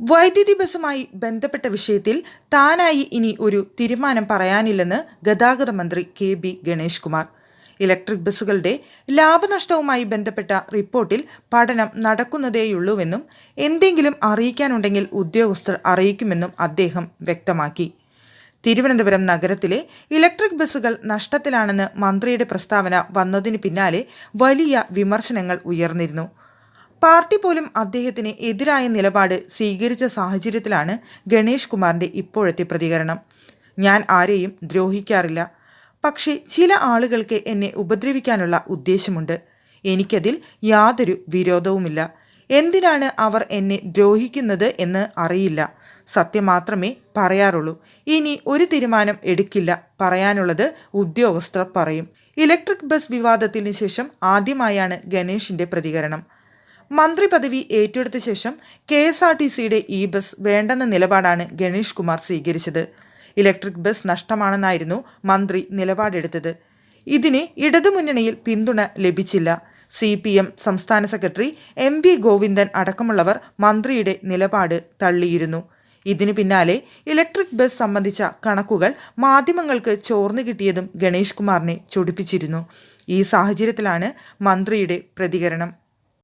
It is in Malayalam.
വൈദ്യുതി ബസ്സുമായി ബന്ധപ്പെട്ട വിഷയത്തിൽ താനായി ഇനി ഒരു തീരുമാനം പറയാനില്ലെന്ന് ഗതാഗത മന്ത്രി K B Ganesh Kumar. Electric ബസ്സുകളുടെ ലാഭനഷ്ടവുമായി ബന്ധപ്പെട്ട റിപ്പോർട്ടിൽ പഠനം നടക്കുന്നതേയുള്ളൂവെന്നും എന്തെങ്കിലും അറിയിക്കാനുണ്ടെങ്കിൽ ഉദ്യോഗസ്ഥർ അറിയിക്കുമെന്നും അദ്ദേഹം വ്യക്തമാക്കി. തിരുവനന്തപുരം നഗരത്തിലെ ഇലക്ട്രിക് ബസ്സുകൾ നഷ്ടത്തിലാണെന്ന് മന്ത്രിയുടെ പ്രസ്താവന വന്നതിന് പിന്നാലെ വലിയ വിമർശനങ്ങൾ ഉയർന്നിരുന്നു. പാർട്ടി പോലും അദ്ദേഹത്തിന് എതിരായ നിലപാട് സ്വീകരിച്ച സാഹചര്യത്തിലാണ് ഗണേഷ് കുമാറിന്റെ ഇപ്പോഴത്തെ പ്രതികരണം. ഞാൻ ആരെയും ദ്രോഹിക്കാറില്ല. പക്ഷേ ചില ആളുകൾക്ക് എന്നെ ഉപദ്രവിക്കാനുള്ള ഉദ്ദേശമുണ്ട്. എനിക്കതിൽ യാതൊരു വിരോധവുമില്ല. എന്തിനാണ് അവർ എന്നെ ദ്രോഹിക്കുന്നത് എന്ന് അറിയില്ല. സത്യം മാത്രമേ പറയാറുള്ളൂ. ഇനി ഒരു തീരുമാനം എടുക്കില്ല പറയാനുള്ളത് ഉദ്യോഗസ്ഥർ പറയും. ഇലക്ട്രിക് ബസ് വിവാദത്തിന് ശേഷം ആദ്യമായാണ് ഗണേഷിന്റെ പ്രതികരണം. മന്ത്രി പദവി ഏറ്റെടുത്ത ശേഷം കെ എസ് ആർ ടി സിയുടെ ഇ ബസ് വേണ്ടെന്ന നിലപാടാണ് ഗണേഷ് കുമാർ സ്വീകരിച്ചത്. ഇലക്ട്രിക് ബസ് നഷ്ടമാണെന്നായിരുന്നു മന്ത്രി നിലപാടെടുത്തത്. ഇതിന് ഇടതുമുന്നണിയിൽ പിന്തുണ ലഭിച്ചില്ല. സി പി എം സംസ്ഥാന സെക്രട്ടറി എം വി ഗോവിന്ദൻ അടക്കമുള്ളവർ മന്ത്രിയുടെ നിലപാട് തള്ളിയിരുന്നു. ഇതിനു പിന്നാലെ ഇലക്ട്രിക് ബസ് സംബന്ധിച്ച കണക്കുകൾ മാധ്യമങ്ങൾക്ക് ചോർന്നു കിട്ടിയതും ഗണേഷ് കുമാറിനെ ചൊടിപ്പിച്ചിരുന്നു. ഈ സാഹചര്യത്തിലാണ് മന്ത്രിയുടെ പ്രതികരണം.